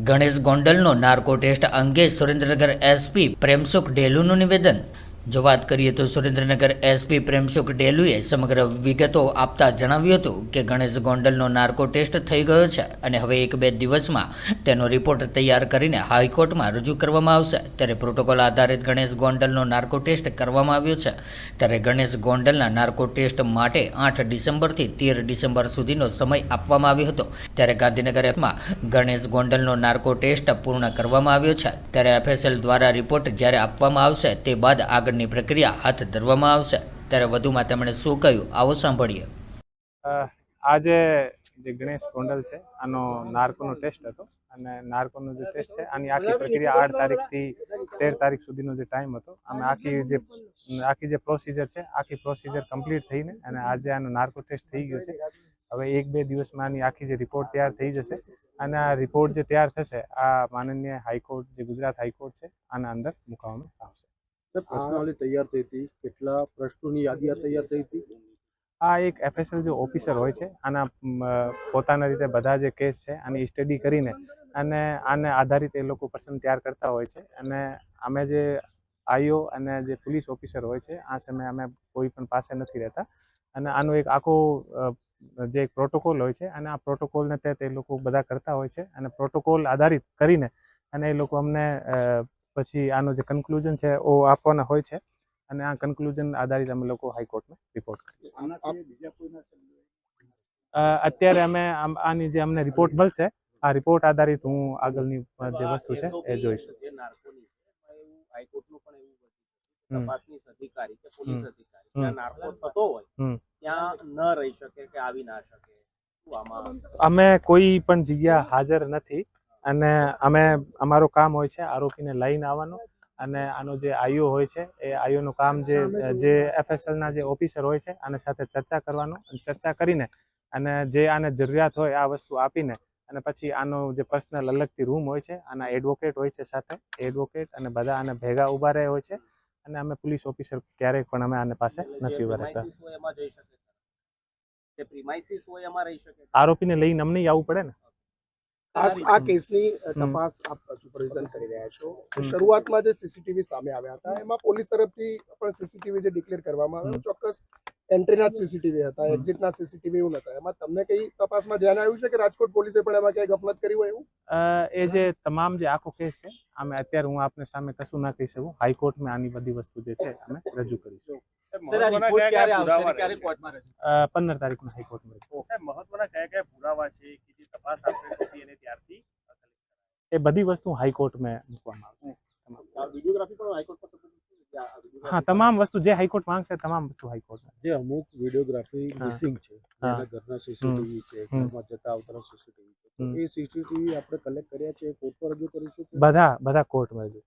Ganesh ગોંડલનો narco test અંગે Surendranagar SP Premsukh ડેલુનું નિવેદન જો વાત કરીએ તો સુરેન્દ્રનગર એસપી પ્રેમસુખ ડેલુએ સમગ્ર વિગતો આપતા જણાવ્યું હતું કે ગણેશ ગોંડલનો નાર્કો ટેસ્ટ થઈ ગયો છે અને હવે એક બે દિવસમાં તેનો રિપોર્ટ તૈયાર કરીને હાઈકોર્ટમાં રજૂ કરવામાં આવશે. ત્યારે પ્રોટોકોલ આધારિત ગણેશ ગોંડલનો નાર્કો ટેસ્ટ કરવામાં આવ્યો છે. ત્યારે ગણેશ ગોંડલના નાર્કો ટેસ્ટ માટે આઠ ડિસેમ્બરથી તેર ડિસેમ્બર સુધીનો સમય આપવામાં આવ્યો હતો. ત્યારે ગાંધીનગરમાં ગણેશ ગોંડલનો નાર્કો ટેસ્ટ પૂર્ણ કરવામાં આવ્યો છે. ત્યારે એફએસએલ દ્વારા રિપોર્ટ જ્યારે આપવામાં આવશે તે બાદ આગળની પ્રક્રિયા હાથ ધરવામાં આવશે. ત્યારે વધુમાં તેમણે શું કહ્યું, આવો સાંભળીએ. આજે જે ગણેશ ગોંડલ છે, આનો નાર્કોનો ટેસ્ટ હતો. અને નાર્કોનો જે ટેસ્ટ છે, આની આખી પ્રક્રિયા આઠ તારીખથી તેર તારીખ સુધીનો જે ટાઈમ હતો. અમે આખી જે આખી જે પ્રોસિજર છે, આખી પ્રોસિજર કમ્પ્લીટ થઈને અને આજે આનો નાર્કો ટેસ્ટ થઈ ગયો છે. હવે એક બે દિવસમાં આની આખી જે રિપોર્ટ તૈયાર થઈ જશે. અને આ રિપોર્ટ જે તૈયાર થશે, આ માનનીય હાઈકોર્ટ, જે ગુજરાત હાઈકોર્ટ છે, આના અંદર મૂકવામાં આવશે. સર, પ્રશ્નાવલી તૈયાર થઈ હતી. કેટલા પ્રશ્નોની યાદી તૈયાર થઈ હતી? આ એક એફએસએલ જે ઓફિસર હોય છે, આના પોતાના રીતે બધા જે કેસ છે, આની સ્ટડી કરીને અને આને આધારિત એ લોકો પર્સન તૈયાર કરતા હોય છે. અને અમે જે આઈઓ અને જે પોલીસ ઓફિસર હોય છે, આ સમયે અમે કોઈ પણ પાસે નથી રહેતા. અને આનો એક આખો જે એક પ્રોટોકોલ હોય છે, અને આ પ્રોટોકોલને તે લોકો બધા કરતા હોય છે. અને પ્રોટોકોલ આધારિત કરીને અને એ લોકો અમને પછી આનો જે કન્ક્લુઝન છે ઓ આપવાના હોય છે. અને આ કન્ક્લુઝન આધારિત અમે લોકો હાઈકોર્ટમાં રિપોર્ટ કરીએ અત્યારે અમે આની જે અમને રિપોર્ટ મળશે આ રિપોર્ટ આધારિત હું આગળની જે વસ્તુ છે એ જોઈશું. તપાસનીશ અધિકારી કે પોલીસ અધિકારી. જ્યાં નાર્કો થતો હોય ત્યાં ન રહી શકે કે આવી ના શકે. અમે કોઈ પણ જગ્યા હાજર નથી. અને અમે અમારું કામ હોય છે આરોપીને લઈને આવવાનું. અને આનો જે આયુ હોય છે એ આયુનું કામ જે જે એફએસએલના જે ઓફિસર હોય છે આને સાથે ચર્ચા કરવાનું અને ચર્ચા કરીને અને જે આને જરૂરિયાત હોય આ વસ્તુ આપીને અને પછી આનો જે પર્સનલ અલગથી રૂમ હોય છે આના એડવોકેટ હોય છે સાથે એડવોકેટ અને બધા આને ભેગા ઊભા રહે હોય છે અને અમે પોલીસ ઓફિસર ક્યારેય પણ અમે આને પાસે નથી ઊભા રહેતા. આરોપીને લઈને અમને આવવું પડે ને? આ આ કેસની તપાસ આપ સુપરવિઝન કરી રહ્યા છો. શરૂઆતમાં જે સીસીટીવી સામે આવ્યા હતા એમાં પોલીસ તરફથી પણ સીસીટીવી જે ડિક્લેર કરવામાં આવ્યું ચોક્કસ એન્ટ્રીના જ સીસીટીવી હતા એક્ઝિટના સીસીટીવી એવું નતા એમાં તમને કઈ તપાસમાં ધ્યાન આવ્યું છે કે રાજકોટ પોલીસે પણ એમાં ક્યાંય ગફલત કરી હોય એવું? એ જે તમામ જે આખો કેસ છે અમે અત્યારે હું આપને સામે કશું ના કહી શકું. હાઈકોર્ટમાં આની બધી વસ્તુ જે છે અમે રજૂ કરીશું. પંદર તારીખના હાઈકોર્ટમાં. મહત્વના કયા કયા પુરાવા છે કે જે તપાસ આપણે એ બધી વસ્તુ હાઈકોર્ટમાં મૂકવામાં આવશે. હાઈકોર્ટ હા તમામ વસ્તુ જે હાઈકોર્ટ માંગશે તમામ વસ્તુ હાઈકોર્ટમાં જે અમુક વિડીયોગ્રાફી મિસિંગ છે. ઘરના સીસીટીવી છે ઘરમાં જતા આવતા સીસીટીવી છે. એ સીસીટીવી આપણે કલેક્ટ કર્યા છે કોર્ટ પર રજૂ કરીશું બધા બધા કોર્ટમાં રજૂ.